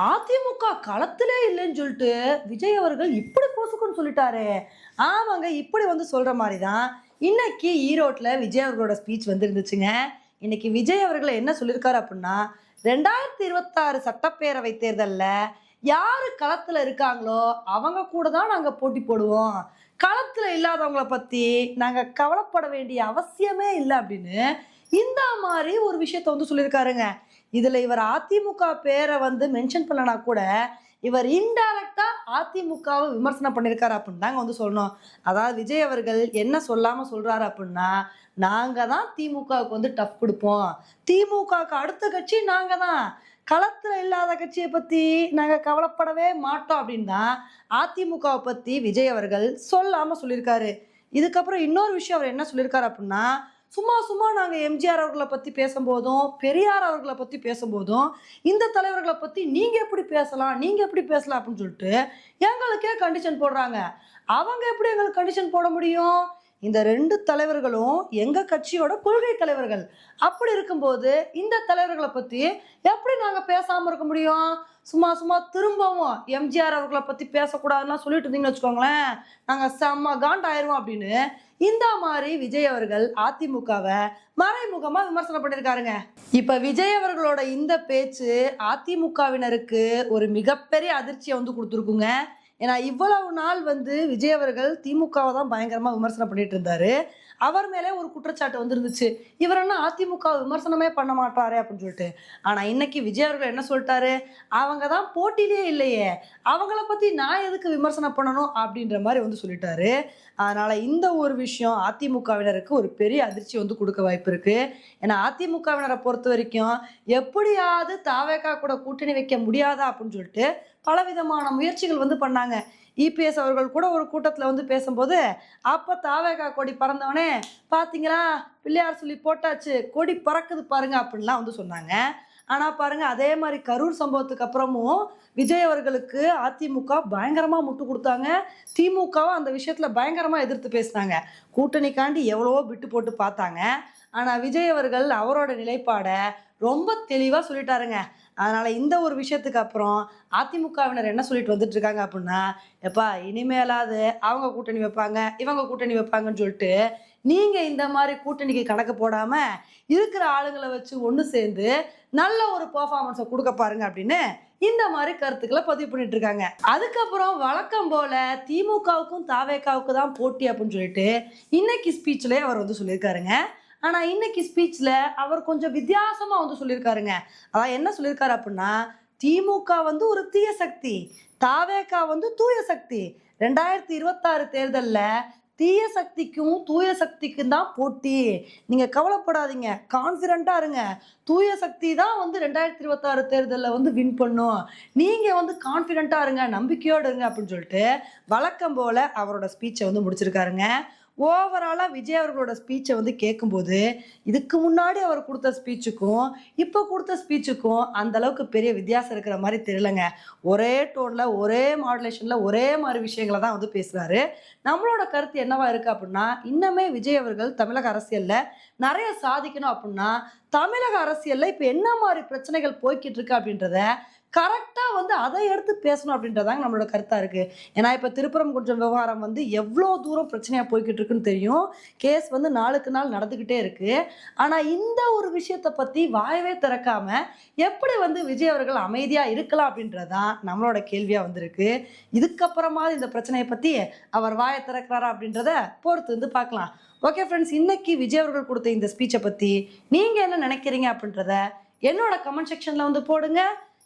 அதிமுக களத்திலே இல்லைன்னு சொல்லிட்டு விஜய் அவர்கள் இப்படி போசுக்குன்னு சொல்லிட்டாரு. ஆமாங்க இப்படி வந்து சொல்ற மாதிரி தான் இன்னைக்கு ஈரோட்டில் விஜய் அவர்களோட ஸ்பீச் வந்துருந்துச்சுங்க. இன்னைக்கு விஜய் அவர்களை என்ன சொல்லியிருக்காரு அப்படின்னா ரெண்டாயிரத்தி இருபத்தாறு சட்டப்பேரவை தேர்தலில் யாரு களத்துல இருக்காங்களோ அவங்க கூட தான் நாங்கள் போட்டி போடுவோம். களத்துல இல்லாதவங்கள பத்தி நாங்க கவலைப்பட வேண்டிய அவசியமே இல்லை அப்படின்னு இந்த மாதிரி ஒரு விஷயத்த வந்து சொல்லியிருக்காருங்க. இதில் இவர் அதிமுக பேரை வந்து மென்ஷன் பண்ணனா கூட இவர் இன்டைரக்டா அதிமுகவை விமர்சனம் பண்ணியிருக்காரு அப்படின்னு தாங்க வந்து சொல்லணும். அதாவது விஜய் அவர்கள் என்ன சொல்லாம சொல்றாரு அப்படின்னா நாங்க தான் திமுகவுக்கு வந்து டஃப் கொடுப்போம். திமுகவுக்கு அடுத்த கட்சி நாங்க தான். களத்துல இல்லாத கட்சியை பத்தி நாங்க கவலைப்படவே மாட்டோம் அப்படின்னா அதிமுகவை பத்தி விஜய் அவர்கள் சொல்லாம சொல்லியிருக்காரு. இதுக்கப்புறம் இன்னொரு விஷயம் அவர் என்ன சொல்லியிருக்காரு அப்படின்னா சும்மா சும்மா நாங்கள் எம்ஜிஆர் அவர்களை பற்றி பேசும்போதும் பெரியார் அவர்களை பற்றி பேசும்போதும் இந்த தலைவர்களை பற்றி நீங்கள் எப்படி பேசலாம் நீங்கள் எப்படி பேசலாம் அப்படின்னு சொல்லிட்டு எங்களுக்கே கண்டிஷன் போடுறாங்க. அவங்க எப்படி எங்களுக்கு கண்டிஷன் போட முடியும்? இந்த ரெண்டு தலைவர்களும் எங்கள் கட்சியோட கொள்கை தலைவர்கள். அப்படி இருக்கும்போது இந்த தலைவர்களை பற்றி எப்படி நாங்கள் பேசாமல் இருக்க முடியும்? சும்மா சும்மா திரும்பவும் எம்ஜிஆர் அவர்களை பற்றி பேசக்கூடாதுன்னா சொல்லிட்டு இருந்தீங்கன்னு வச்சுக்கோங்களேன். நாங்கள் செம்ம காண்ட் ஆயிடுவோம் அப்படின்னு இந்த மாதிரி விஜய் அவர்கள் அதிமுகவை மறைமுகமாக விமர்சனம் பண்ணியிருக்காருங்க விஜய் அவர்களோட இந்த பேச்சு அதிமுகவினருக்கு ஒரு மிகப்பெரிய அதிர்ச்சியை வந்து கொடுத்துருக்குங்க. ஏன்னா இவ்வளவு நாள் வந்து விஜய் அவர்கள் திமுகவை தான் பயங்கரமாக விமர்சனம் பண்ணிட்டு இருந்தாரு. அவர் மேலே ஒரு குற்றச்சாட்டு வந்துருந்துச்சு. இவர் என்ன அதிமுக விமர்சனமே பண்ண மாட்டாரே அப்படின்னு சொல்லிட்டு. ஆனால் இன்னைக்கு விஜய் அவர்கள் என்ன சொல்லிட்டாரு? அவங்க தான் போட்டியிலே இல்லையே. அவங்கள பற்றி நான் எதுக்கு விமர்சனம் பண்ணணும் அப்படின்ற மாதிரி வந்து சொல்லிட்டாரு. அதனால் இந்த ஒரு விஷயம் அதிமுகவினருக்கு ஒரு பெரிய அதிர்ச்சி வந்து கொடுக்க வாய்ப்பு இருக்கு. ஏன்னா அதிமுகவினரை பொறுத்த வரைக்கும் எப்படியாவது தாவேக்கா கூட கூட்டணி வைக்க முடியாதா அப்படின்னு சொல்லிட்டு பலவிதமான முயற்சிகள் வந்து பண்ணாங்க. இபிஎஸ் அவர்கள் கூட ஒரு கூட்டத்தில் வந்து பேசும்போது அப்போ தாவேகா கொடி பறந்தவனே பார்த்தீங்களா பிள்ளையார் சொல்லி போட்டாச்சு கொடி பறக்குது பாருங்க அப்படின்லாம் வந்து சொன்னாங்க. ஆனால் பாருங்கள் அதே மாதிரி கரூர் சம்பவத்துக்கு அப்புறமும் விஜய் அவர்களுக்கு அதிமுக பயங்கரமாக முட்டு கொடுத்தாங்க. திமுகவும் அந்த விஷயத்தில் பயங்கரமாக எதிர்த்து பேசினாங்க. கூட்டணிக்காண்டி எவ்வளவோ விட்டு போட்டு பார்த்தாங்க. ஆனால் விஜய் அவர்கள் அவரோட நிலைப்பாடை ரொம்ப தெளிவாக சொல்லிட்டாருங்க. அதனால் இந்த ஒரு விஷயத்துக்கு அப்புறம் அதிமுகவினர் என்ன சொல்லிட்டு வந்துட்டு இருக்காங்க அப்படின்னா எப்பா இனிமேலாவது அவங்க கூட்டணி வைப்பாங்க இவங்க கூட்டணி வைப்பாங்கன்னு சொல்லிட்டு நீங்கள் இந்த மாதிரி கூட்டணிக்கு கணக்கு போடாமல் இருக்கிற ஆளுங்களை வச்சு ஒன்று சேர்ந்து நல்ல ஒரு பர்ஃபார்மன்ஸை கொடுக்க பாருங்க அப்படின்னு இந்த மாதிரி கருத்துக்களை பதிவு பண்ணிட்டு இருக்காங்க. அதுக்கப்புறம் வழக்கம் போல திமுகவுக்கும் தாவேக்காவுக்கு தான் போட்டி அப்படின்னு சொல்லிட்டு இன்னைக்கு ஸ்பீச்லேயே அவர் வந்து சொல்லியிருக்காருங்க. ஆனால் இன்னைக்கு ஸ்பீச்சில் அவர் கொஞ்சம் வித்தியாசமாக வந்து சொல்லியிருக்காருங்க. அதான் என்ன சொல்லியிருக்காரு அப்படின்னா திமுக வந்து ஒரு தீய சக்தி தாவேகா வந்து தூய சக்தி. ரெண்டாயிரத்தி இருபத்தாறு தேர்தலில் தீய சக்திக்கும் தூய சக்திக்கும் தான் போட்டி. நீங்க கவலைப்படாதீங்க. கான்ஃபிடண்டா இருங்க. தூய சக்தி தான் வந்து ரெண்டாயிரத்தி இருபத்தாறு தேர்தலில் வந்து வின் பண்ணும். நீங்க வந்து கான்ஃபிடண்டா இருங்க. நம்பிக்கையோடு இருங்க அப்படின்னு சொல்லிட்டு வழக்கம் போல அவரோட ஸ்பீச்சை வந்து முடிச்சிருக்காருங்க. ஓவராலாக விஜய் அவர்களோட ஸ்பீச்சை வந்து கேட்கும்போது இதுக்கு முன்னாடி அவர் கொடுத்த ஸ்பீச்சுக்கும் இப்போ கொடுத்த ஸ்பீச்சுக்கும் அந்த அளவுக்கு பெரிய வித்தியாசம் இருக்கிற மாதிரி தெரியலங்க. ஒரே டோனில் ஒரே மாடுலேஷனில் ஒரே மாதிரி விஷயங்களை தான் வந்து பேசுகிறாரு நம்மளோட கருத்து என்னவா இருக்குது அப்படின்னா இன்னமே விஜய் அவர்கள் தமிழக அரசியலில் நிறைய சாதிக்கணும் அப்படின்னா தமிழக அரசியலில் இப்போ என்ன மாதிரி பிரச்சனைகள் போய்கிட்டு இருக்கு அப்படின்றத கரெக்டாக வந்து அதை எடுத்து பேசணும் அப்படின்றதாங்க நம்மளோட கருத்தாக இருக்குது ஏன்னா இப்போ திருப்புறம் கொஞ்சம் விவகாரம் வந்து எவ்வளோ தூரம் பிரச்சனையாக போய்கிட்டு இருக்குன்னு தெரியும். கேஸ் வந்து நாளுக்கு நாள் நடந்துக்கிட்டே இருக்குது ஆனால் இந்த ஒரு விஷயத்தை பற்றி வாயவே திறக்காம எப்படி வந்து விஜய் அவர்கள் அமைதியாக இருக்கலாம் அப்படின்றதான் நம்மளோட கேள்வியாக வந்திருக்கு. இதுக்கப்புறமா இந்த பிரச்சனையை பற்றி அவர் வாயை திறக்கிறாரா அப்படின்றத பொறுத்து வந்து பார்க்கலாம். ஓகே ஃப்ரெண்ட்ஸ் இன்னைக்கு விஜய் அவர்கள் கொடுத்த இந்த ஸ்பீச்சை பற்றி நீங்கள் என்ன நினைக்கிறீங்க அப்படின்றத என்னோட கமெண்ட் செக்ஷனில் வந்து போடுங்க.